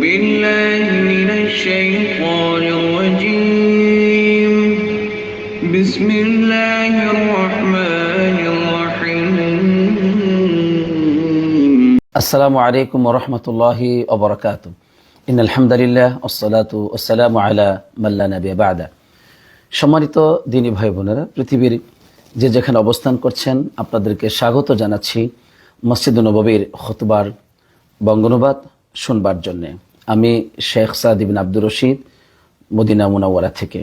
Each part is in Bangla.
بالله من الشيطان الرجيم بسم الله الرحمن الرحيم আসসালামু আলাইকুম রহমতুল্লাহি ওবরাকাত ইন আলহামদুলিল্লাহ ওসলাতু আসসালামু আলা মাল্লা নবী বাদা সম্মানিত দিনী ভাই বোনেরা পৃথিবীর যে যেখানে অবস্থান করছেন আপনাদেরকে স্বাগত জানাচ্ছি মসজিদ নববীর খতবার বঙ্গনুবাদ শুনবার জন্যে আমি Sheikh Saad Ibn Abdur Rashid Madina Munawwara থেকে।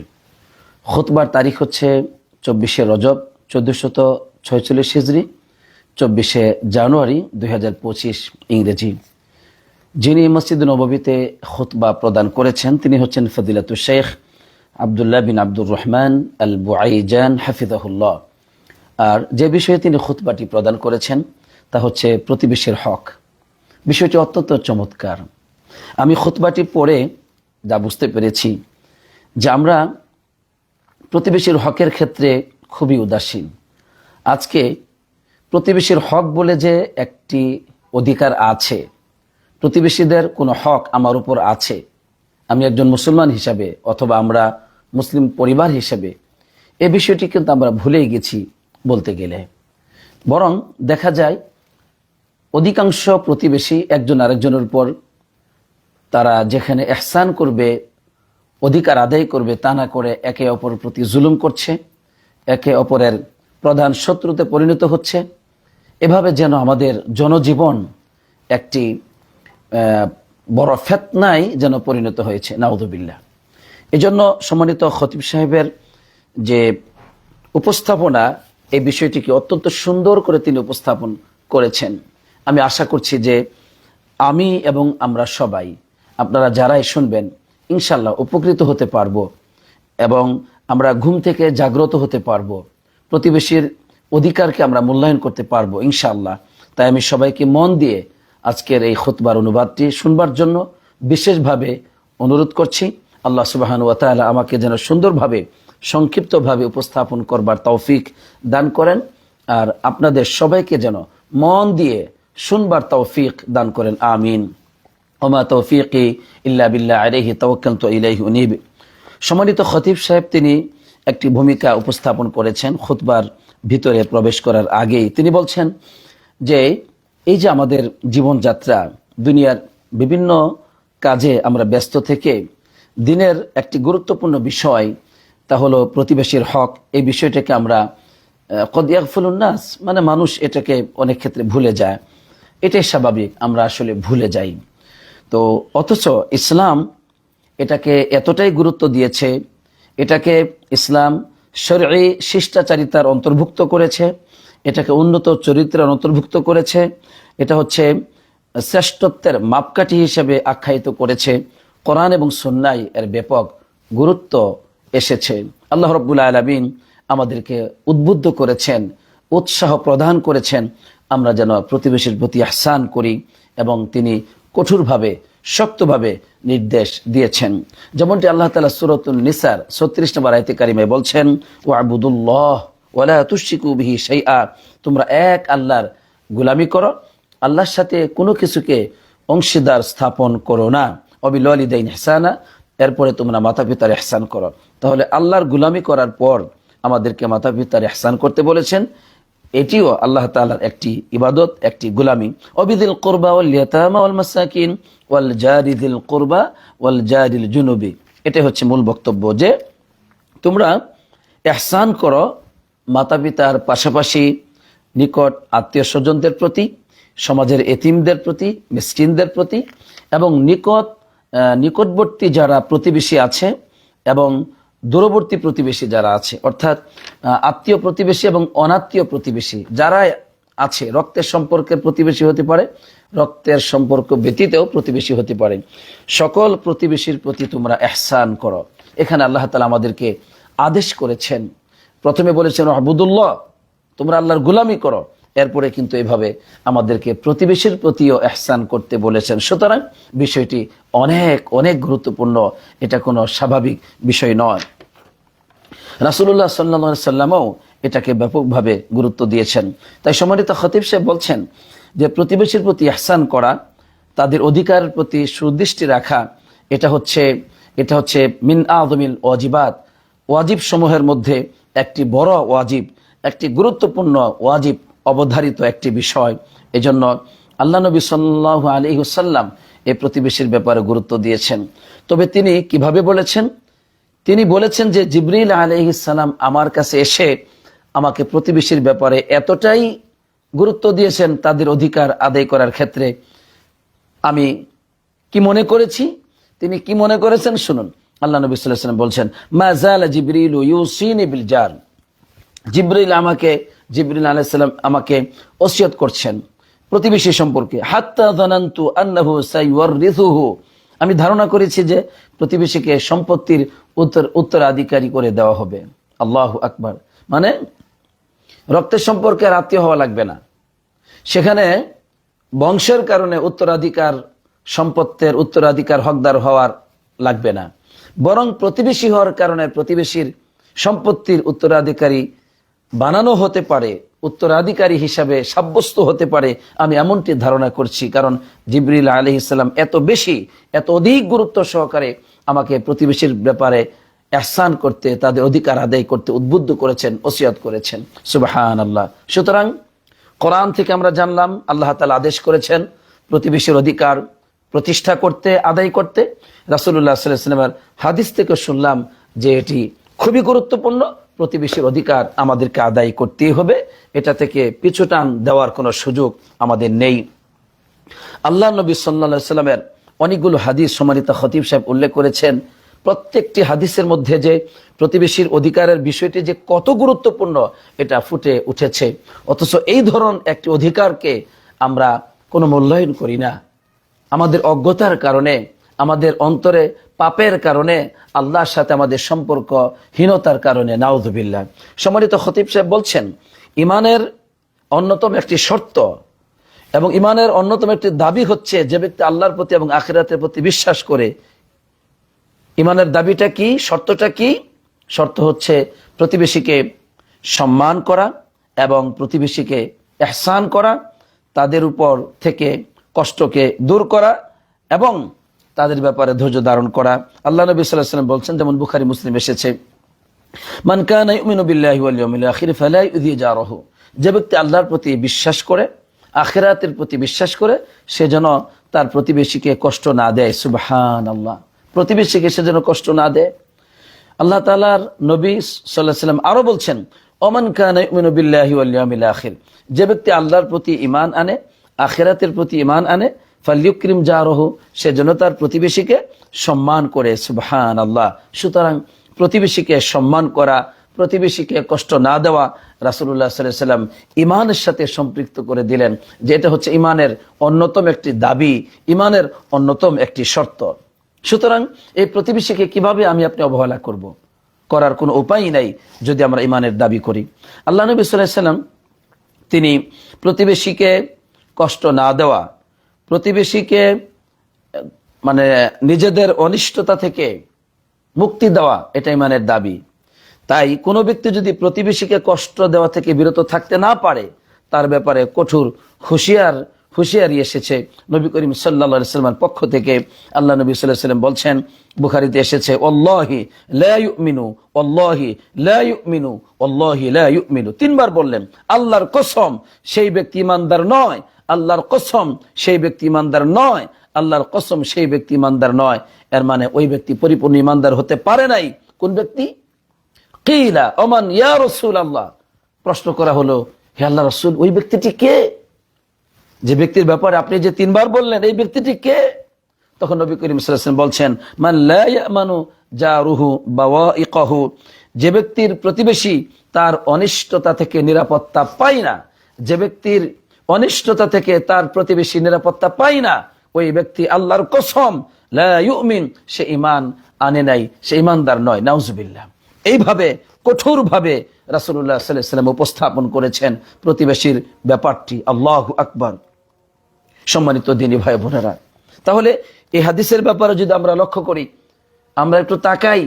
খুতবার তারিখ হচ্ছে চব্বিশে রজব চোদ্দোশত ছয়চল্লিশ হিজড়ি চব্বিশে জানুয়ারি দুই হাজার পঁচিশ ইংরেজি। যিনি মসজিদ নববীতে খুতবা প্রদান করেছেন, তিনি হচ্ছেন ফদিলাতু শেখ আবদুল্লাহ বিন আব্দুর রহমান আল বুআইজান হাফিজাহুল্লাহ। আর যে বিষয়ে তিনি খুতবাটি প্রদান করেছেন, তা হচ্ছে প্রতিবেশীর হক। বিষয়টি অত্যন্ত চমৎকার। আমি খুতবাটি পড়ে যা বুঝতে পেরেছি যে আমরা প্রতিবেশীর হকের ক্ষেত্রে খুবই উদাসীন। আজকে প্রতিবেশীর হক বলে যে একটি অধিকার আছে, প্রতিবেশীদের কোনো হক আমার উপর আছে, আমি একজন মুসলমান হিসাবে অথবা আমরা মুসলিম পরিবার হিসাবে, এ বিষয়টি কিন্তু আমরা ভুলেই গেছি বলতে গেলে। বরং দেখা যায়, অধিকাংশ প্রতিবেশী একজন আরেকজনের উপর তারা যেখানে এহসান করবে, অধিকার আদায় করবে, তা না করে একে অপরের প্রতি জুলুম করছে, একে অপরের প্রধান শত্রুতে পরিণত হচ্ছে। এভাবে যেন আমাদের জনজীবন একটি বড় ফেতনায় যেন পরিণত হয়েছে নাউদুবিল্লা এজন্য সম্মানিত খতিব সাহেবের যে উপস্থাপনা, এই বিষয়টিকে অত্যন্ত সুন্দর করে তিনি উপস্থাপন করেছেন। আমি আশা করছি যে আমি এবং আমরা সবাই আপনারা যারাই শুনবেন, ইনশাল্লাহ উপকৃত হতে পারব এবং আমরা ঘুম থেকে জাগ্রত হতে পারব। প্রতিবেশীর অধিকারকে আমরা মূল্যায়ন করতে পারব, ইনশাল্লাহ। তাই আমি সবাইকে মন দিয়ে আজকের এই খুতবার অনুবাদটি শুনবার জন্য বিশেষভাবে অনুরোধ করছি, আল্লাহ সুবাহান ওয়াতালা আমাকে যেন সুন্দরভাবে, সংক্ষিপ্তভাবে উপস্থাপন করবার তৌফিক দান করেন আর আপনাদের সবাইকে যেন মন দিয়ে শুনবার তৌফিক দান করেন, আমিন। ওমা তৌফিকি ইল্লা বিল্লাহ আলাইহি তাওয়াক্কালতু ইলাইহি উনিব। সম্মানিত খতিব সাহেব, তিনি একটি ভূমিকা উপস্থাপন করেছেন খুতবার ভিতরে প্রবেশ করার আগেই। তিনি বলছেন যে, এই যে আমাদের জীবনযাত্রা, দুনিয়ার বিভিন্ন কাজে আমরা ব্যস্ত থেকে, দিনের একটি গুরুত্বপূর্ণ বিষয়, তা হলো প্রতিবেশীর হক। এই বিষয়টাকে আমরা কদিয়াকফুলুন্নাস মানে মানুষ এটাকে অনেক ক্ষেত্রে ভুলে যায়। এটাই স্বাভাবিক, আমরা আসলে ভুলে যাই। তো অথচ ইসলাম এটাকে এতটাই গুরুত্ব দিয়েছে, এটাকে ইসলাম শরী শিষ্টাচারিতার অন্তর্ভুক্ত করেছে, এটাকে উন্নত চরিত্রের অন্তর্ভুক্ত করেছে, এটা হচ্ছে শ্রেষ্ঠত্বের মাপকাঠি হিসেবে আখ্যায়িত করেছে। কোরআন এবং সন্ন্যায় এর ব্যাপক গুরুত্ব এসেছে। আল্লাহ রব্বুল আলমিন আমাদেরকে উদ্বুদ্ধ করেছেন, উৎসাহ প্রদান করেছেন, আমরা যেন প্রতিবেশীর প্রতি আহসান করি এবং তিনি কঠোরভাবে, শক্তভাবে নির্দেশ দিয়েছেন। যেমনটি আল্লাহ তালা সুরতুল নিসার ছত্রিশ নম্বর আয়তে বলছেন ও আবুদুল্লাহ ওয়ালা তুশিকু বিহি সেই তোমরা এক আল্লাহর গুলামি করো, আল্লাহর সাথে কোনো কিছুকে অংশীদার স্থাপন করো না। অবিলিদাইন হেসানা এরপরে তোমরা মাতা পিতার এহসান করো। তাহলে আল্লাহর গুলামি করার পর আমাদেরকে মাতা পিতার এহসান করতে বলেছেন। এটিও আল্লাহ তালার একটি ইবাদত, একটি গুলামি। অবিদিল কোরবা ওয়াল ইয়াতামা ওয়াল মাসাকিন ওয়াল জারিদিল কোরবা ওয়াল জারিল জুনুবি। এটা হচ্ছে মূল বক্তব্য যে তোমরা এহসান করো মাতা পিতার পাশাপাশি নিকট আত্মীয় স্বজনদের প্রতি, সমাজের এতিমদের প্রতি, মিসকিনদের প্রতি এবং নিকট নিকটবর্তী যারা প্রতিবেশী আছে এবং দূরবর্তী প্রতিবেশী যারা আছে, অর্থাৎ আত্মীয় প্রতিবেশী এবং অনাত্মীয় প্রতিবেশী যারা আছে, রক্তের সম্পর্কের প্রতিবেশী হতে পারে, রক্তের সম্পর্ক ব্যতীতেও প্রতিবেশী হতে পারে। সকল প্রতিবেশীর প্রতি তোমরা এহসান করো। এখানে আল্লাহ তালা আমাদেরকে আদেশ করেছেন। প্রথমে বলেছেন আবুদুল্লাহ তোমরা আল্লাহর গুলামি করো। এরপরে কিন্তু এভাবে আমাদেরকে প্রতিবেশীর প্রতিও এহসান করতে বলেছেন। সুতরাং বিষয়টি অনেক অনেক গুরুত্বপূর্ণ। এটা কোনো স্বাভাবিক বিষয় নয়। রাসুল্লাহ সাল্লা সাল্লামও এটাকে ব্যাপকভাবে গুরুত্ব দিয়েছেন। তাই সম্মানিত খতিব সাহেব বলছেন যে, প্রতিবেশীর প্রতি এহসান করা, তাদের অধিকারের প্রতি সুদৃষ্টি রাখা, এটা হচ্ছে এটা হচ্ছে মিন আদমিল ওয়াজিবাত। ওয়াজিব সমূহের মধ্যে একটি বড় ওয়াজিব, একটি গুরুত্বপূর্ণ ওয়াজিব অবধারিত একটি বিষয়। এজন্য আল্লাহ নবী সাল্লাহ আলী হুসাল্লাম এই প্রতিবেশীর ব্যাপারে গুরুত্ব দিয়েছেন। তবে তিনি কীভাবে বলেছেন? তিনি বলেছেন যে, জিবরিল আলহিসাল্লাম আমার কাছে এসে আমাকে প্রতিবেশীর ব্যাপারে এতটাই গুরুত্ব দিয়েছেন তাদের অধিকার আদায় করার ক্ষেত্রে। আমি কি মনে করেছি? তিনি কি মনে করেছেন? শুনুন। আল্লাহ নবী সাল্লাম বলছেন মাজাল জিবরিল ইউসিন বিল জার জিবরিল আমাকে জিবরিল আলাইসাল্লাম আমাকে ওসিয়ত করছেন প্রতিবেশী সম্পর্কে। আমি ধারণা করেছি যে প্রতিবেশীকে সম্পত্তির উত্তর, উত্তরাধিকারী করে দেওয়া হবে। আল্লাহ আকবার। মানে রক্তের সম্পর্কে আত্মীয় হওয়া লাগবে না। সেখানে বংশের কারণে উত্তরাধিকার, সম্পত্তির উত্তরাধিকার হকদার হওয়ার লাগবে না। বরং প্রতিবেশী হওয়ার কারণে প্রতিবেশীর সম্পত্তির উত্তরাধিকারী বানানো হতে পারে, উত্তরাধিকারী হিসাবে সাব্যস্ত হতে পারে, আমি এমনটি ধারণা করছি। কারণ জিবরিল আলি ইসলাম এত বেশি, এত অধিক গুরুত্ব সহকারে আমাকে প্রতিবেশীর ব্যাপারে এহসান করতে, তাদের অধিকার আদায় করতে উদ্বুদ্ধ করেছেন, ওসিয়াত করেছেন। সুবাহান আল্লাহ সুতরাং কোরআন থেকে আমরা জানলাম, আল্লাহ তালা আদেশ করেছেন প্রতিবেশীর অধিকার প্রতিষ্ঠা করতে, আদায় করতে। রাসুল্লাহ সাল্লামের হাদিস থেকে শুনলাম যে এটি খুবই গুরুত্বপূর্ণ। প্রতিবেশীর অধিকার আমাদেরকে আদায় করতেই হবে। এটা থেকে পিছুটান দেওয়ার কোনো সুযোগ আমাদের নেই। আল্লাহ নবী সাল্লা সাল্লামের অনেকগুলো হাদিস সমানিতা খতিব সাহেব উল্লেখ করেছেন। প্রত্যেকটি হাদিসের মধ্যে যে প্রতিবেশীর অধিকারের বিষয়টি যে কত গুরুত্বপূর্ণ, এটা ফুটে উঠেছে। অথচ এই ধরন একটি অধিকারকে আমরা কোনো মূল্যায়ন করি না। আমাদের অজ্ঞতার কারণে, আমাদের অন্তরে পাপের কারণে আল্লাহর সাথে আমাদের সম্পর্ক হীনতার কারণে নাউজুবিল্লাহ সম্মানিত খতিব সাহেব বলছেন, ইমানের অন্যতম একটি শর্ত এবং ইমানের অন্যতম একটি দাবি হচ্ছে যে ব্যক্তি আল্লাহর প্রতি এবং আখিরাতের প্রতি বিশ্বাস করে, ইমানের দাবিটা কি, শর্তটা কি? শর্ত হচ্ছে প্রতিবেশীকে সম্মান করা এবং প্রতিবেশীকে এহসান করা, তাদের উপর থেকে কষ্টকে দূর করা এবং তাদের ব্যাপারে ধৈর্য ধারণ করা। আল্লাহ নবী সাল্লাহ সাল্লাম বলছেন, যেমন বুখারি, মুসলিম এসেছে, মান কানা ইউমিনু বিল্লাহি ওয়াল ইয়াউমিল আখির ফালা ইউযি জারহু। যে ব্যক্তি আল্লাহর প্রতি বিশ্বাস করে, আখিরাতের প্রতি বিশ্বাস করে, সে যেন তার প্রতিবেশীকে কষ্ট না দেয়। সুবহান আল্লাহ প্রতিবেশীকে সে যেন কষ্ট না দেয়। আল্লাহ তাআলার নবী আলাইহি সাল্লাম আরও বলছেন, ওমান কানা ইউমিনু বিল্লাহি ওয়াল ইয়াউমিল আখির। যে ব্যক্তি আল্লাহর প্রতি ইমান আনে, আখিরাতের প্রতি ইমান আনে ফালিউক্রিম জারহু, সে যেন তার প্রতিবেশীকে সম্মান করে সুবহান আল্লাহ সুতরাং প্রতিবেশীকে সম্মান করা, প্রতিবেশীকে কষ্ট না দেওয়া রাসুল্লাহ সাল্লাম ইমানের সাথে সম্পৃক্ত করে দিলেন যে এটা হচ্ছে ইমানের অন্যতম একটি দাবি ইমানের অন্যতম একটি শর্ত। সুতরাং এই প্রতিবেশীকে কীভাবে আমি আপনি অবহেলা করব। করার কোনো উপায়ই নাই যদি আমরা ইমানের দাবি করি। আল্লাহ নবী সাল্লাম তিনি প্রতিবেশীকে কষ্ট না দেওয়া প্রতিবেশীকে মানে নিজেদের অনিষ্টতা থেকে মুক্তি দেওয়া এটা ইমানের দাবি। তাই কোনো ব্যক্তি যদি প্রতিবেশীকে কষ্ট দেওয়া থেকে বিরত থাকতে না পারে, তার ব্যাপারে কঠোর হুঁশিয়ার, হুঁশিয়ারি এসেছে। নবী করিম সাল্লা সাল্লামের পক্ষ থেকে আল্লাহ নবী সাল্লাহ সাল্লাম বলছেন, বুখারিতে এসেছে অল্লাহি লাইমিনু অল্লাহি লাইমিনু অল্লাহি লাইমিনু তিনবার বললেন, আল্লাহর কসম, সেই ব্যক্তি ইমানদার নয় আল্লাহর কসম সেই ব্যক্তি ইমানদার নয়, আল্লাহর কসম সেই ব্যক্তি ইমানদার নয়। এর মানে ওই ব্যক্তি পরিপূর্ণ ইমানদার হতে পারে নাই। কোন ব্যক্তি? কিলা, ওমান, ইয়া রসুল আল্লাহ প্রশ্ন করা হলো, হে আল্লাহ রসুল, ওই ব্যক্তিটি কে? যে ব্যক্তির ব্যাপারে আপনি যে তিনবার বললেন, এই ব্যক্তিটি কে? তখন নবী করিম সাল্লাম বলছেন, মান যা রুহু বাবা ইকহু যে ব্যক্তির প্রতিবেশী তার অনিষ্টতা থেকে নিরাপত্তা পায় না। যে ব্যক্তির অনিষ্টতা থেকে তার প্রতিবেশী নিরাপত্তা পায় না। ওই ব্যক্তি আল্লাহর কসম লাউমিন সে ইমান আনে নাই, সে ইমানদার নয়, নাউজুবিল্লাহ। এইভাবে, কঠোরভাবে রাসুল্লাহ সাল্লাম উপস্থাপন করেছেন প্রতিবেশীর ব্যাপারটি। আল্লাহ আকবর। সম্মানিত দিনী ভাই বোনেরা, তাহলে এই হাদিসের ব্যাপারে যদি আমরা লক্ষ্য করি, আমরা একটু তাকাই,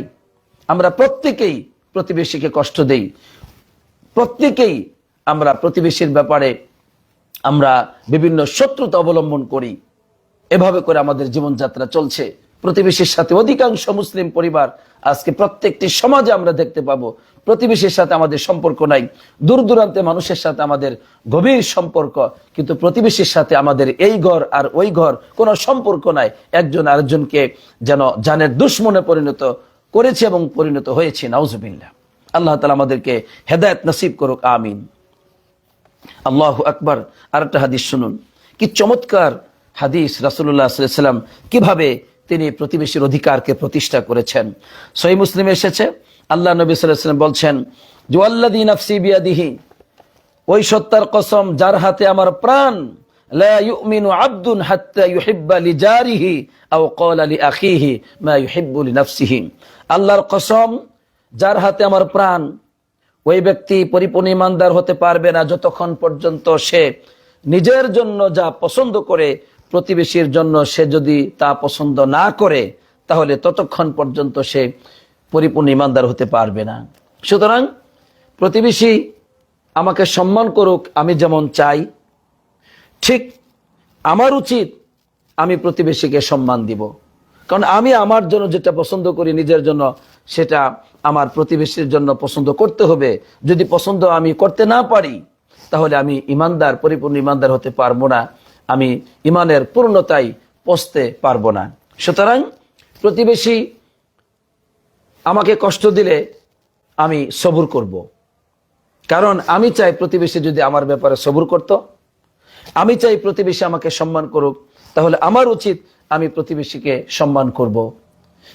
আমরা প্রত্যেকেই প্রতিবেশীকে কষ্ট দেই। প্রত্যেকেই আমরা প্রতিবেশীর ব্যাপারে আমরা বিভিন্ন শত্রুতা অবলম্বন করি। এভাবে করে আমাদের জীবনযাত্রা চলছে। প্রতিবেশীর সাথে অধিকাংশ মুসলিম পরিবার আজকে প্রত্যেকটি সমাজে আমরা দেখতে পাবো। প্রতিবেশীর সাথে আমাদের সম্পর্ক নাই। দূর দূরান্তে মানুষের সাথে আমাদের গভীর সম্পর্ক, কিন্তু প্রতিবেশীর সাথে আমাদের এই ঘর আর ওই ঘর কোনো সম্পর্ক নাই। একজন আরেকজনকে যেন জানের দুশ্মনে পরিণত করেছে এবং পরিণত হয়েছে। নাউজুবিল্লাহ। আল্লাহ তালা আমাদেরকে হেদায়ত নসিব করুক, আমিন। আল্লাহ আকবর আর একটা হাদিস শুনুন। কি চমৎকার হাদিস রাসুল্লাহ কীভাবে তিনি প্রতিবেশীর অধিকারকে প্রতিষ্ঠা করেছেন। সহি মুসলিম এসেছে, আল্লাহ নবী সাল্লাম বলছেন জুয়াল্লাদিন আফসি ওই সত্তার কসম যার হাতে আমার প্রাণ আল্লাহর কসম যার হাতে আমার প্রাণ ওই ব্যক্তি পরিপূর্ণ ইমানদার হতে পারবে না যতক্ষণ পর্যন্ত সে নিজের জন্য যা পছন্দ করে প্রতিবেশীর জন্য সে যদি তা পছন্দ না করে, তাহলে ততক্ষণ পর্যন্ত সে পরিপূর্ণ ইমানদার হতে পারবে না। সুতরাং প্রতিবেশী আমাকে সম্মান করুক, আমি যেমন চাই, ঠিক আমার উচিত আমি প্রতিবেশীকে সম্মান দিব। কারণ আমি আমার জন্য যেটা পছন্দ করি, নিজের জন্য সেটা আমার প্রতিবেশীর জন্য পছন্দ করতে হবে। যদি পছন্দ আমি করতে না পারি, তাহলে আমি ইমানদার, পরিপূর্ণ ইমানদার হতে পারব না। আমি ইমানের পূর্ণতায় পৌঁছতে পারব না। সুতরাং প্রতিবেশী আমাকে কষ্ট দিলে আমি সবুর করব। কারণ আমি চাই প্রতিবেশী যদি আমার ব্যাপারে সবুর করত। আমি চাই প্রতিবেশী আমাকে সম্মান করুক। তাহলে আমার উচিত আমি প্রতিবেশীকে সম্মান করব।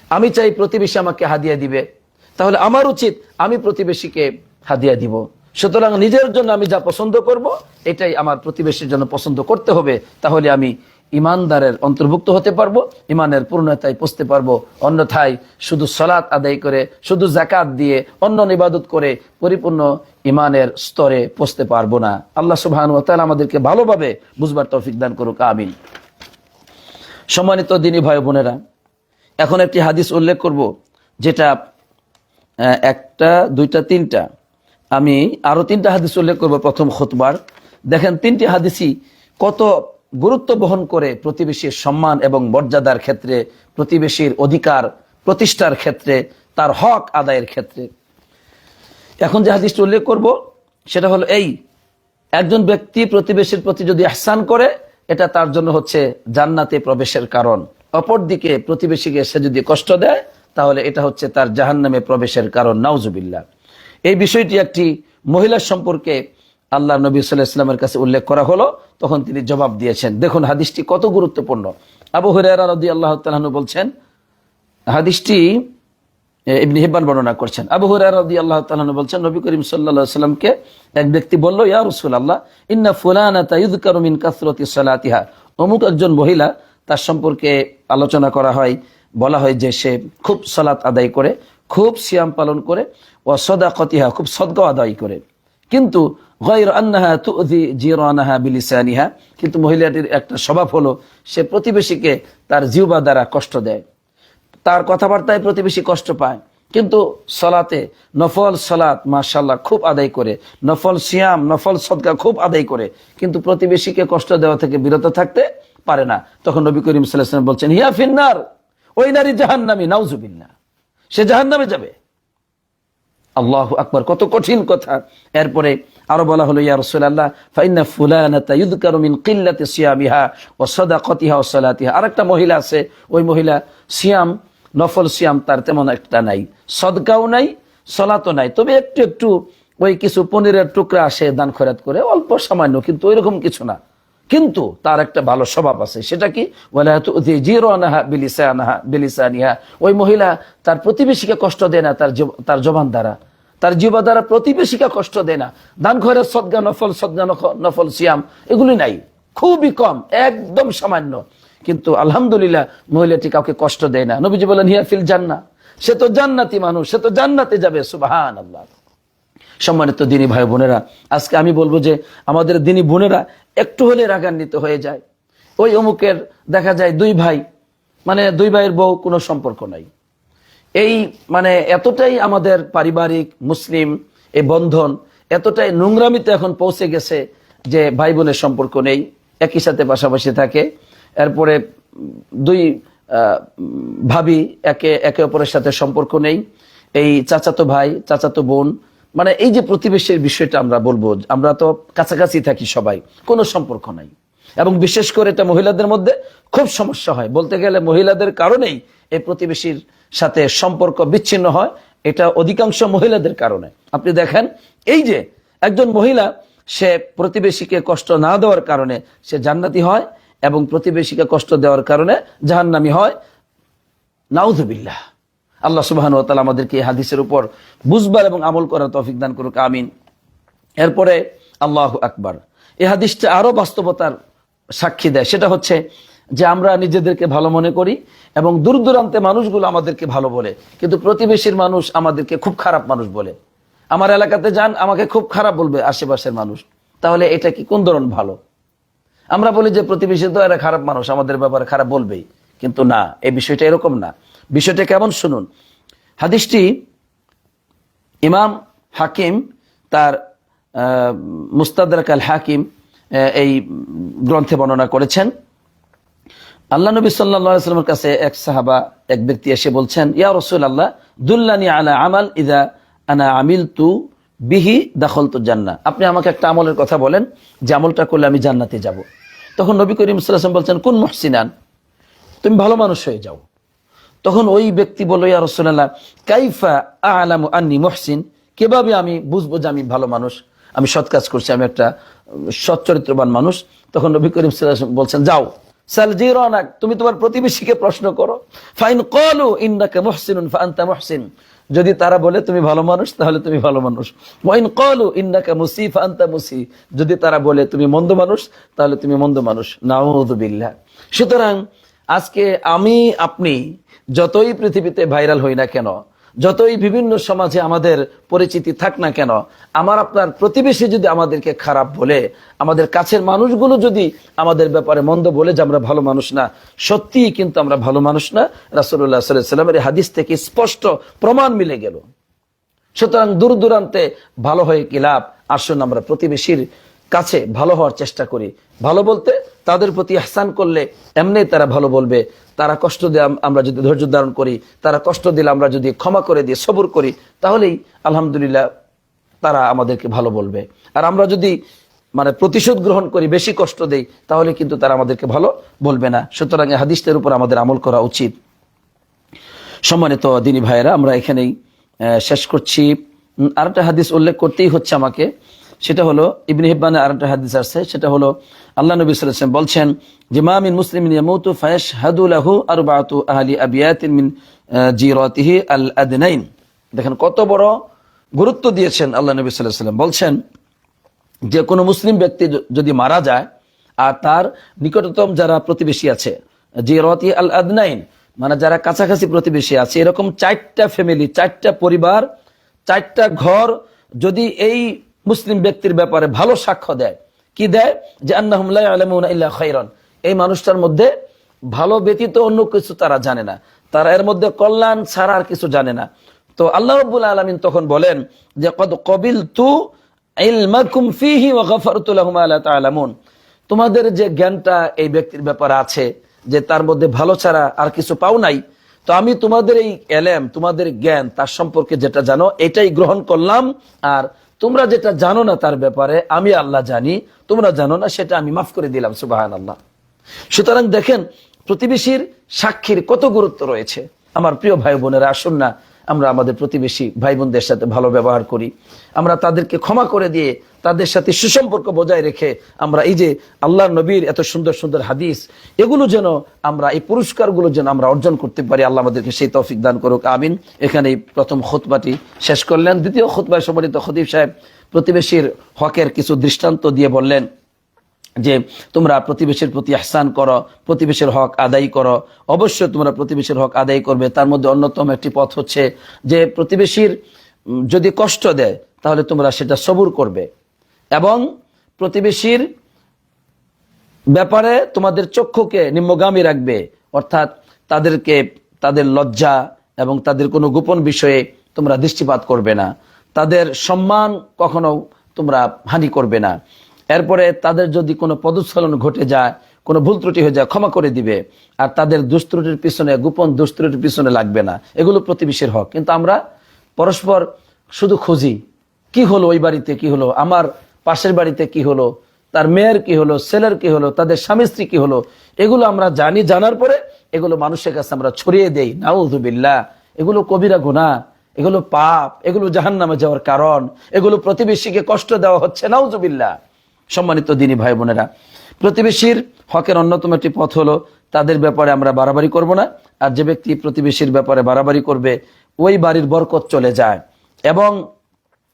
আমি চাই প্রতিবেশী আমাকে হাদিয়া দিবে। তাহলে আমার উচিত আমি প্রতিবেশীকে হাদিয়া দিব। সুতরাং নিজের জন্য আমি যা পছন্দ করব, এটাই আমার প্রতিবেশীর জন্য পছন্দ করতে হবে। তাহলে আমি ইমানদারের অন্তর্ভুক্ত হতে পারব, ইমানের পূর্ণতায় পৌঁছতে পারব। অন্যথায় শুধু সলাৎ আদায় করে, শুধু জাকাত দিয়ে অন্য নিবাদত করে পরিপূর্ণ ইমানের স্তরে পৌঁছতে পারব না। আল্লাহ সুবহান ও তাআলা আমাদেরকে ভালোভাবে বুঝবার তৌফিক দান করুক, আমিন। সম্মানিত দিনী ভাই বোনেরা, এখন একটি হাদিস উল্লেখ করব, যেটা একটা, দুইটা, তিনটা। আমি আরও তিনটা হাদিস উল্লেখ করব প্রথম খুতবার। দেখেন, তিনটি হাদিসই কত গুরুত্ব বহন করে প্রতিবেশীর সম্মান এবং মর্যাদার ক্ষেত্রে, প্রতিবেশীর অধিকার প্রতিষ্ঠার ক্ষেত্রে, তার হক আদায়ের ক্ষেত্রে। এখন যে হাদিসটা উল্লেখ করব, সেটা হলো এই, একজন ব্যক্তি প্রতিবেশীর প্রতি যদি আহসান করে, এটা তার জন্য হচ্ছে জান্নাতে প্রবেশের কারণ। অপরদিকে প্রতিবেশীকে সে যদি কষ্ট দেয় তাহলে এটা হচ্ছে তার জাহান্নামে প্রবেশের কারণ, নাউজুবিল্লাহ। এই বিষয়টি একটি মহিলার সম্পর্কে আল্লাহ নবী সাল্লাহ ইসলামের কাছে উল্লেখ করা হলো, তখন তিনি জবাব দিয়েছেন। দেখুন, হাদিসটি কত গুরুত্বপূর্ণ। আবু হুরায়রা রাদি আল্লাহ তালাহনু বলছেন, হাদিসটি ইবনে হিব্বান বর্ণনা করছেন। আবু হুরায়রা আল্লাহ আনহু বলছেন, নবী করিম আলাইহি সাল্লামকে এক ব্যক্তি বলল, ইয়া রাসূলুল্লাহ, ইন্না ফুলানাতা ইযকারু মিন কাসরাতি সালাতিহা। অমুক একজন মহিলা তার সম্পর্কে আলোচনা করা হয় বলা হয় যে সে খুব সালাত আদায় করে, খুব সিয়াম পালন করে ও সদাকতিহা, খুব সদকা আদায় করে। কিন্তু গয়র আন্নাহা তুযি জিরানাহা বিলিসানিহা, কিন্তু মহিলাটির একটা স্বভাব হলো, সে প্রতিবেশীকে তার জিহ্বা দ্বারা কষ্ট দেয়। তার কথাবার্তায় প্রতিবেশী কষ্ট পায়, কিন্তু সলাতে নফল সলাত মার্শাল্লাহ খুব আদায় করে। নফল সিয়াম, নফল সদকা খুব আদায় করে। কিন্তু প্রতিবেশীকে কষ্ট দেওয়া থেকে বিরত থাকতে পারে না। তখন নবী করিম সাল্লাম বলছেন, হিয়া ফিন্নার। ওই নারী জাহান্নামি নাউজুবিল্লা সে জাহান্নামে যাবে। আল্লাহ আকবর, কত কঠিন কথা। এরপরে আরও বলা হলো আরেকটা মহিলা আছে, ওই মহিলা সিয়াম, নফল সিয়াম, তার তেমন একটা নাই। সদকাও নাই, সলাতও নাই। তবে একটু একটু ওই কিছু পনিরের টুকরা আসে দান খয়রাত করে, অল্প সামান্য, কিন্তু ওইরকম কিছু না। কিন্তু তার একটা ভালো স্বভাব আছে। সেটা কি? ওই মহিলা তার প্রতিবেশীকে কষ্ট দেয় না, তার তার জবান দ্বারা। তার জীবা দ্বারা প্রতিবেশীকে কষ্ট দেয় না। দান ঘরের সদ্গা, নফল সদ্গা নফল সিয়াম, এগুলি নাই। খুবই কম, একদম সামান্য। কিন্তু আলহামদুলিল্লাহ মহিলাটি কাউকে কষ্ট দেয় না। নবীজি বলেন, হিয়া ফিল জান্না সে তো জান্নাতি মানুষ, সে তো জান্নাতে যাবে সুবাহান আল্লাহ সম্মানিত দিনী ভাই বোনেরা, আজকে আমি বলব যে আমাদের দিনী বোনেরা একটু হলে রাগান্বিত হয়ে যায়। ওই অমুকের দেখা যায় দুই ভাই মানে দুই ভাইয়ের বউ কোনো সম্পর্ক নাই। এই মানে এতটাই আমাদের পারিবারিক মুসলিম এই বন্ধন, এতটাই নোংরামিতে এখন পৌঁছে গেছে যে ভাই বোনের সম্পর্ক নেই, একই সাথে পাশাপাশি থাকে। এরপরে দুই ভাবি একে একে অপরের সাথে সম্পর্ক নেই। এই চাচাতো ভাই, চাচাতো বোন মানে এই যে প্রতিবেশীর বিষয়টা আমরা বলব, আমরা তো কাছাকাছি থাকি সবাই, কোনো সম্পর্ক নাই। এবং বিশেষ করে এটা মহিলাদের মধ্যে খুব সমস্যা হয়। বলতে গেলে মহিলাদের কারণেই এই প্রতিবেশীর সাথে সম্পর্ক বিচ্ছিন্ন হয়, এটা অধিকাংশ মহিলাদের কারণে। আপনি দেখেন, এই যে একজন মহিলা, সে প্রতিবেশীকে কষ্ট না দেওয়ার কারণে সে জান্নাতি হয় এবং প্রতিবেশীকে কষ্ট দেওয়ার কারণে জাহান্নামি হয়। নাউজুবিল্লাহ আল্লাহ সুবাহান তালা আমাদেরকে এই হাদিসের উপর বুঝবার এবং আমল করার তৌফিক দান করুক, আমিন। এরপরে আল্লাহ আকবার। এই হাদিসটা আরও বাস্তবতার সাক্ষী দেয়। সেটা হচ্ছে যে আমরা নিজেদেরকে ভালো মনে করি এবং দূর দূরান্তে মানুষগুলো আমাদেরকে ভালো বলে। কিন্তু প্রতিবেশীর মানুষ আমাদেরকে খুব খারাপ মানুষ বলে। আমার এলাকাতে যান, আমাকে খুব খারাপ বলবে আশেপাশের মানুষ। তাহলে এটা কি কোন ধরন ভালো? আমরা বলি যে প্রতিবেশী তো এরা খারাপ মানুষ, আমাদের ব্যাপারে খারাপ বলবেই। কিন্তু না, এই বিষয়টা এরকম না। বিষয়টা কেমন শুনুন। হাদিসটি ইমাম হাকিম তার মুস্তাদাক আল হাকিম এই গ্রন্থে বর্ণনা করেছেন। আল্লাহ নবী সাল্লামের কাছে এক সাহাবা, এক ব্যক্তি এসে বলছেন, ইয়া রসুল আল্লাহ দুল্লানি আলা আমাল ইদা আনা আমিল তু বিহি দাখল তু জান্না আপনি আমাকে একটা আমলের কথা বলেন, যে আমলটা করলে আমি জান্নাতে যাব। তখন নবী করিম সাল্লাম বলছেন, কোন মহসিনান? তুমি ভালো মানুষ হয়ে যাও। তখন ওই ব্যক্তি বলল ইয়া রসুল্লাহ কাইফা আলাম আন্নি মহসিন? কীভাবে আমি বুঝব যে আমি ভালো মানুষ? আমি সৎ কাজ করছি আমি একটা উম, সৎ চরিত্রবান মানুষ। তখন নবী করিম বলছেন যাও তুমি তোমার প্রতিবেশীকে প্রশ্ন করো। ফাইন কলু ইন্নাকা মুহসিনুন ফাআনতা মুহসিন। যদি তারা বলে তুমি ভালো মানুষ তাহলে তুমি ভালো মানুষ। ওয়াইন কলু ইন্নাকা মুসি ফাআনতা মুসি। যদি তারা বলে তুমি মন্দ মানুষ তাহলে তুমি মন্দ মানুষ। নাউযু বিল্লাহ সুতরাং আজকে আমি আপনি যতই পৃথিবীতে ভাইরাল হই না কেন, যতই বিভিন্ন সমাজে আমাদের পরিচিতি থাক না কেন, আমার আপনার প্রতিবেশী যদি আমাদেরকে খারাপ বলে, আমাদের কাছের মানুষগুলো যদি আমাদের ব্যাপারে মন্দ বলে যে আমরা ভালো মানুষ না, সত্যিই কিন্তু আমরা ভালো মানুষ না রাসুল্লাহ সাল্লামের হাদিস থেকে স্পষ্ট প্রমাণ মিলে গেল। সুতরাং দূর দূরান্তে ভালো হয়ে কি লাভ? আসুন আমরা প্রতিবেশীর কাছে ভালো হওয়ার চেষ্টা করি। ভালো বলতে তাদের প্রতি আহসান করলে এমনি তারা ভালো বলবে। তারা কষ্ট দিয়ে আমরা যদি ধৈর্য ধারণ করি, তারা কষ্ট দিলে আমরা যদি ক্ষমা করে দিয়ে সবর করি, তাহলেই আলহামদুলিল্লাহ তারা আমাদেরকে ভালো বলবে। আর আমরা যদি মানে প্রতিশোধ গ্রহণ করি, বেশি কষ্ট দেই, তাহলে কিন্তু তারা আমাদেরকে ভালো বলবে না। সুতরাং হাদিসের উপর আমাদের আমল করা উচিত। সম্মানিত দিনী ভাইয়েরা, আমরা এখানেই শেষ করছি। আরেকটা হাদিস উল্লেখ করতেই হচ্ছে আমাকে। সেটা হলো, ইবনে হিব্বানে আরেকটা হাদিস আছে। সেটা হলো আল্লাহ নবী ওয়াসাল্লাম বলছেন যে, মা মিন মুসলিমিন ইয়ামুতু ফায়াশহাদু লাহু আরবাআতু আহলি আবিয়াতিন মিন জিরাতিহি আল আদনাইন দেখেন কত বড় গুরুত্ব দিয়েছেন আল্লাহ নবী সাল্লাল্লাহু আলাইহি ওয়াসাল্লাম। বলছেন যে, কোনো মুসলিম ব্যক্তি যদি মারা যায় আর তার নিকটতম যারা প্রতিবেশী আছে যে রতি আল আদনাইন মানে যারা কাছাকাছি প্রতিবেশী আছে, এরকম চারটা ফ্যামিলি চারটা পরিবার, চারটা ঘর যদি এই মুসলিম ব্যক্তির ব্যাপারে ভালো সাক্ষ্য দেয় কি দেয়? যে আন্নাহুম লা ইল্লা খাইরান এই মানুষটার মধ্যে ভালো ব্যতীত অন্য কিছু তারা জানে না। তারা এর মধ্যে কল্যাণ ছাড়া আর কিছু জানে না। তো আল্লাহ রাব্বুল আলামিন তখন বলেন যে, কদ কবিল তু তোমাদের যে জ্ঞানটা এই ব্যক্তির ব্যাপারে আছে, যে তার মধ্যে ভালো ছাড়া আর কিছু পাও নাই, তো আমি তোমাদের এই এলেম, তোমাদের জ্ঞান, তার সম্পর্কে যেটা জানো, এটাই গ্রহণ করলাম আর তোমরা যেটা জানো না তার ব্যাপারে, আমি আল্লাহ জানি, তোমরা জানো না, সেটা আমি মাফ করে দিলাম সুবাহান আল্লাহ সুতরাং দেখেন, প্রতিবেশীর সাক্ষীর কত গুরুত্ব রয়েছে। আমার প্রিয় ভাই বোনেরা, আসুন না আমরা আমাদের প্রতিবেশী ভাই বোনদের সাথে ভালো ব্যবহার করি। আমরা তাদেরকে ক্ষমা করে দিয়ে তাদের সাথে সুসম্পর্ক বজায় রেখে আমরা এই যে আল্লাহ নবীর এত সুন্দর সুন্দর হাদিস, এগুলো যেন আমরা, এই পুরস্কারগুলো যেন আমরা অর্জন করতে পারি, আল্লাহ আমাদেরকে সেই তৌফিক দান করুক, আমিন। এখানে প্রথম খুতবাটি শেষ করলেন। দ্বিতীয় খুতবায় সম্মানিত খতিব সাহেব, প্রতিবেশীর হকের কিছু দৃষ্টান্ত দিয়ে বললেন যে তোমরা প্রতিবেশীর প্রতি আহসান করো, প্রতিবেশীর হক আদায় করো। অবশ্যই তোমরা প্রতিবেশীর হক আদায় করবে। তার মধ্যে অন্যতম একটি পথ হচ্ছে যে প্রতিবেশীর যদি কষ্ট দেয়, তাহলে তোমরা সেটা সবুর করবে। এবং প্রতিবেশীর ব্যাপারে তোমাদের চক্ষুকে নিম্নগামী রাখবে। অর্থাৎ তাদেরকে, তাদের লজ্জা এবং তাদের কোনো গোপন বিষয়ে তোমরা দৃষ্টিপাত করবে না। তাদের সম্মান কখনো তোমরা হানি করবে না। এরপরে তাদের যদি কোনো পদস্খলন ঘটে যায়, কোনো ভুল ত্রুটি হয়ে যায়, ক্ষমা করে দিবে। আর তাদের দুস্ত্রুটির পিছনে, গোপন দুস্ত্রুটির পিছনে লাগবে না। এগুলো প্রতিবেশীর হক। কিন্তু আমরা পরস্পর শুধু খুঁজি, কি হলো ওই বাড়িতে, কি হলো? আমার পাশের বাড়িতে কি হলো? তার মেয়ের কি হলো? ছেলের কি হলো? তাদের স্বামী স্ত্রী কি হলো? এগুলো আমরা জানি, জানার পরে এগুলো মানুষের কাছে আমরা ছড়িয়ে দেই। নাউজুবিল্লাহ এগুলো কবিরা গুনাহ। এগুলো পাপ। এগুলো জাহান নামে যাওয়ার কারণ। এগুলো প্রতিবেশীকে কষ্ট দেওয়া হচ্ছে। নাউজুবিল্লাহ সম্মানিত দিনী ভাই বোনেরা, প্রতিবেশীর হকের অন্যতম একটি পথ হলো, তাদের ব্যাপারে আমরা বাড়াবাড়ি করব না, আর যে ব্যক্তি প্রতিবেশীর ব্যাপারে বাড়াবাড়ি করবে, ওই বাড়ির বরকত চলে যায়। এবং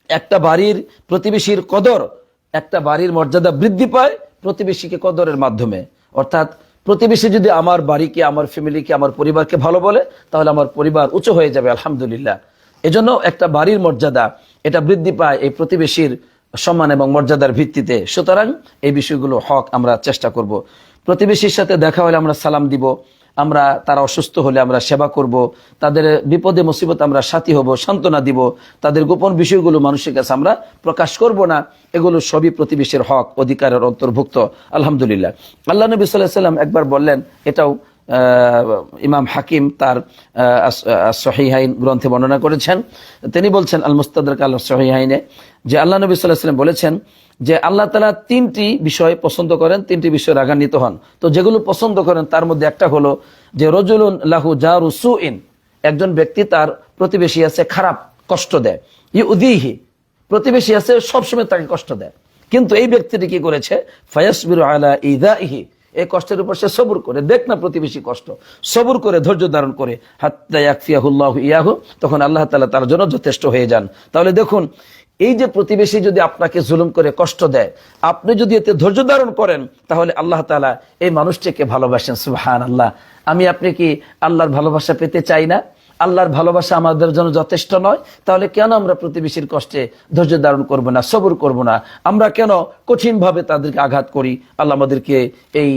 একটা বাড়ির প্রতিবেশীর কদর, একটা বাড়ির মর্যাদা বৃদ্ধি পায় প্রতিবেশীকে কদরের মাধ্যমে। অর্থাৎ প্রতিবেশী যদি আমার বাড়িকে, আমার ফ্যামিলিকে, আমার পরিবারকে ভালো বলে, তাহলে আমার পরিবার উঁচু হয়ে যাবে, আলহামদুলিল্লাহ। এজন্য একটা বাড়ির মর্যাদা, এটা বৃদ্ধি পায় এই প্রতিবেশীর সম্মান এবং মর্যাদার ভিত্তিতে। সুতরাং এই বিষয়গুলো হক আমরা চেষ্টা করব। প্রতিবেশীর সাথে দেখা হলে আমরা সালাম দিব। আমরা তারা অসুস্থ হলে আমরা সেবা করব। তাদের বিপদে, মুসিবত আমরা সাথী হব, সান্ত্বনা দিব। তাদের গোপন বিষয়গুলো মানুষের কাছে আমরা প্রকাশ করব না। এগুলো সবই প্রতিবেশীর হক, অধিকারের অন্তর্ভুক্ত। আলহামদুলিল্লাহ। আল্লাহ নবী সাল্লাহ সাল্লাম একবার বললেন, এটাও ইমাম হাকিম তার সহিহাইন গ্রন্থে বর্ণনা করেছেন। তিনি বলছেন আল মুস্তাদ আল সহিহাইনে যে আল্লাহ নবী সাল্লাহ বলেছেন যে আল্লাহ তালা তিনটি বিষয় পছন্দ করেন, তিনটি বিষয় রাগান্বিত হন। তো যেগুলো পছন্দ করেন, তার মধ্যে একটা হলো যে রজুলুন লাহু জারু সুইন, একজন ব্যক্তি তার প্রতিবেশী আছে খারাপ, কষ্ট দেয়। ই উদিহি প্রতিবেশী আছে সবসময় তাকে কষ্ট দেয়। কিন্তু এই ব্যক্তিটি কি করেছে? ফায়াসবির আলা ইদাহি এই কষ্টের উপর সে সবুর করে। দেখ না প্রতিবেশী কষ্ট। সবুর করে, ধৈর্য ধারণ করে। হাত্তাহুল্লাহ ইয়াহু, তখন আল্লাহ তালা তার জন্য যথেষ্ট হয়ে যান। তাহলে দেখুন এই যে প্রতিবেশী যদি আপনাকে জুলুম করে কষ্ট দেয়, আপনি যদি এতে ধৈর্য ধারণ করেন, তাহলে আল্লাহ তালা এই মানুষটিকে ভালোবাসেন সুহান আল্লাহ আমি, আপনি কি আল্লাহর ভালোবাসা পেতে চাই না? আল্লাহর ভালোবাসা আমাদের জন্য যথেষ্ট নয়, তাহলে কেন আমরা প্রতিবেশীর কষ্টে ধৈর্য ধারণ করব না, সবর করব না? আমরা কেন কঠিনভাবে তাদেরকে আঘাত করি? আল্লাহ আমাদেরকে এই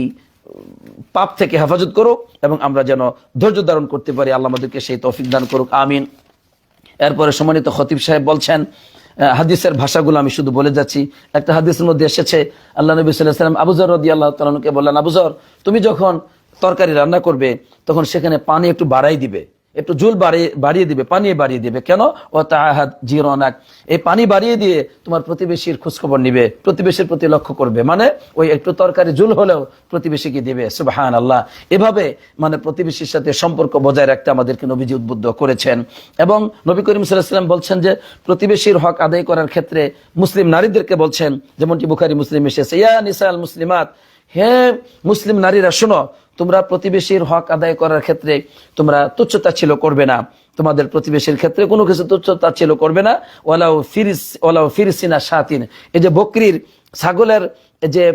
পাপ থেকে হেফাজত করুক এবং আমরা যেন ধৈর্য ধারণ করতে পারি। আল্লাহ আমাদেরকে সেই তৌফিক দান করুক, আমিন। এরপরে সম্মানিত খতিব সাহেব বলছেন হাদিসের ভাষাগুলো আমি শুধু বলে যাচ্ছি। একটা হাদিসের মধ্যে এসেছে, আল্লাহ নবী সাল্লাম আবুজর রদি আল্লাহ তালকে বললেন, আবুজর, তুমি যখন তরকারি রান্না করবে, তখন সেখানে পানি একটু বাড়াই দিবে। একটু জুল বাড়িয়ে বাড়িয়ে দিবে পানি বাড়িয়ে দিবে। কেন? ও তাহাদ জিরনাক। এই পানি বাড়িয়ে দিয়ে তোমার প্রতিবেশীর খোঁজখবর নিবে, প্রতিবেশীর প্রতি লক্ষ্য করবে। মানে ওই একটু তরকারি জুল হলেও প্রতিবেশীকে দিবে সুবাহান আল্লাহ এভাবে মানে প্রতিবেশীর সাথে সম্পর্ক বজায় রাখতে আমাদেরকে নবীজি উদ্বুদ্ধ করেছেন। এবং নবী করিম সাল্লাম বলছেন যে, প্রতিবেশীর হক আদায় করার ক্ষেত্রে মুসলিম নারীদেরকে বলছেন, যেমনটি বুখারি, মুসলিম এসেছে, ইয়া নিসাল মুসলিমাত, হে মুসলিম নারীরা, শোনো তোমরা প্রতিবেশীর হক আদায় করার ক্ষেত্রে তোমরা তুচ্ছতা ছিল করবে না। তোমাদের প্রতিবেশীর ক্ষেত্রে কোনো কিছু তুচ্ছতা ছিল করবে না। ওলাও ফিরিস ওলাও ফিরিসিনা সাতিন এই যে বকরির ছাগলের যে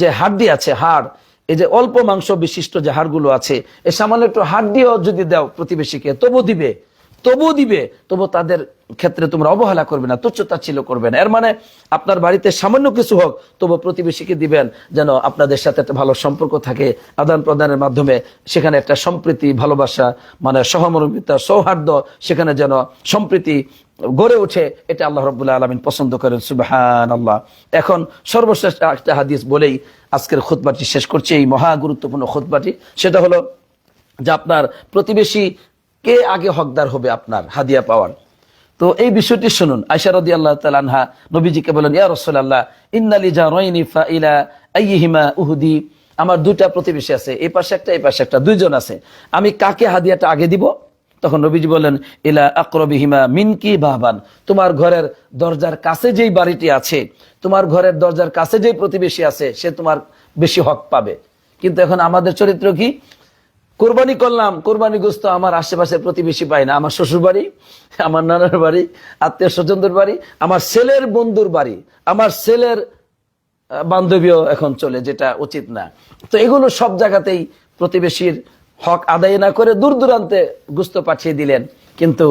যে হাড্ডি আছে, হাড়, এই যে অল্প মাংস বিশিষ্ট যে হাড়গুলো আছে এ সামান্য একটু হাড্ডিও যদি দাও প্রতিবেশীকে, তবু দিবে। তবু দিবে তবু তাদের ক্ষেত্রে তোমরা অবহেলা করবে না, তুচ্ছতা ছিল করবে না। এর মানে আপনার বাড়িতে সামান্য কিছু হোক তবু প্রতিবেশীকে দিবেন যেন আপনাদের সাথে একটা ভালো সম্পর্ক থাকে। আদান প্রদানের মাধ্যমে সেখানে একটা সম্প্রীতি, ভালোবাসা মানে সহমর্মিতা, সৌহার্দ্য সেখানে যেন সম্প্রীতি গড়ে ওঠে, এটা আল্লাহ রবুল্লাহ আলমিন পছন্দ করেন সুবাহান আল্লাহ এখন সর্বশেষ একটা হাদিস বলেই আজকের খুতবাটি শেষ করছি, এই মহা গুরুত্বপূর্ণ খুতবাটি। সেটা হলো যে আপনার প্রতিবেশী কে আগে হকদার হবে আপনার? হাদিয়া পাওয়ার। তো এই বিষয়টি শুনুন। আল্লাহ তালানহা নবীজিকে বলেন, ইয়া রসোল্লাহ ইন্নালি ফাইলা উহুদি। আমার দুইটা প্রতিবেশী আছে, এই পাশে একটা, এই পাশে একটা, দুইজন আছে। আমি কাকে হাদিয়াটা আগে দিব? তখন নবীজি বলেন, ইলা আকরবিহিমা মিনকি বাহবান তোমার ঘরের দরজার কাছে যেই বাড়িটি আছে, তোমার ঘরের দরজার কাছে যেই প্রতিবেশী আছে, সে তোমার বেশি হক পাবে। কিন্তু এখন আমাদের চরিত্র কি? কোরবানি করলাম, কোরবানি গোস্ত আমার আশেপাশের প্রতিবেশী পাই না। আমার শ্বশুর বাড়ি আমার নানার বাড়ি, আত্মীয় স্বজনদের বাড়ি, আমার ছেলের বন্ধুর বাড়ি, আমার ছেলের বান্ধবীও এখন চলে, যেটা উচিত না। তো এগুলো সব জায়গাতেই প্রতিবেশীর হক আদায় না করে দূর দূরান্তে গুস্ত পাঠিয়ে দিলেন। কিন্তু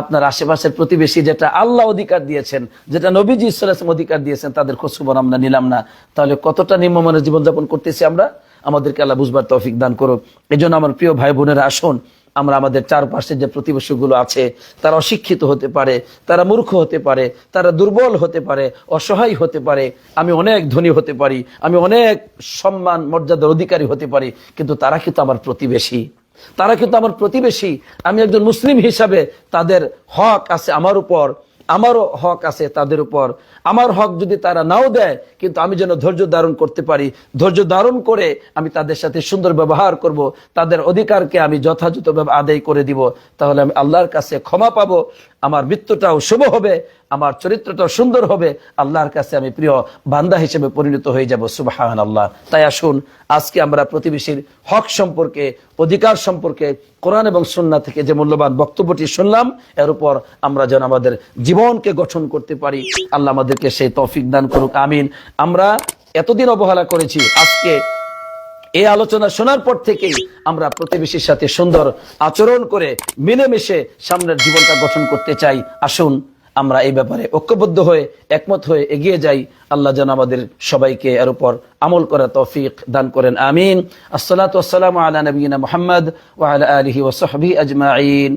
আপনার আশেপাশের প্রতিবেশী যেটা আল্লাহ অধিকার দিয়েছেন, যেটা নবীজি সাল্লাল্লাহু অধিকার দিয়েছেন, তাদের খোঁজখবর আমরা নিলাম না। তাহলে কতটা নিম্নমানের জীবনযাপন করতেছি আমরা? আমাদেরকে আল্লাহ বুঝবার তৌফিক দান করুক। এই আমার প্রিয় ভাই বোনেরা, আসুন, আমরা আমাদের চারপাশে যে প্রতিবেশীগুলো আছে, তারা অশিক্ষিত হতে পারে, তারা মূর্খ হতে পারে, তারা দুর্বল হতে পারে, অসহায় হতে পারে, আমি অনেক ধনী হতে পারি, আমি অনেক সম্মান, মর্যাদার অধিকারী হতে পারি, কিন্তু তারা কিন্তু আমার প্রতিবেশী। তারা কিন্তু আমার প্রতিবেশী। আমি একজন মুসলিম হিসাবে তাদের হক আছে আমার উপর, আমারও হক আছে তাদের উপর। আমার হক যদি তারা নাও দেয়, কিন্তু আমি যেন ধৈর্য ধারণ করতে পারি। ধৈর্য ধারণ করে আমি তাদের সাথে সুন্দর ব্যবহার করব, তাদের অধিকারকে আমি যথাযথভাবে আদায় করে দিব। তাহলে আমি আল্লাহর কাছে ক্ষমা পাবো আমার মৃত্যুটাও শুভ হবে, আমার চরিত্রটাও সুন্দর হবে, আল্লাহর কাছে আমি প্রিয় বান্দা হিসেবে পরিণত হয়ে যাব সুবাহান আল্লাহ তাই আসুন, আজকে আমরা প্রতিবেশীর হক সম্পর্কে, অধিকার সম্পর্কে, কোরআন এবং সন্না থেকে যে মূল্যবান বক্তব্যটি শুনলাম, এর উপর আমরা যেন আমাদের জীবনকে গঠন করতে পারি, আল্লাহ আমাদেরকে সেই তৌফিক দান করুক, আমিন। আমরা এতদিন অবহেলা করেছি, আজকে এই আলোচনা শোনার পর থেকেই আমরা প্রতিবেশীর সাথে সুন্দর আচরণ করে মিলেমিশে সামনের জীবনটা গঠন করতে চাই। আসুন, আমরা এই ব্যাপারে ঐক্যবদ্ধ হয়ে, একমত হয়ে এগিয়ে যাই। আল্লাহ যেন আমাদের সবাইকে এর উপর আমল করা তৌফিক দান করেন। আমিন। আসসালাম আলা নবীনা মোহাম্মদ ওয়াল আলহি ওয়া আজমাইন।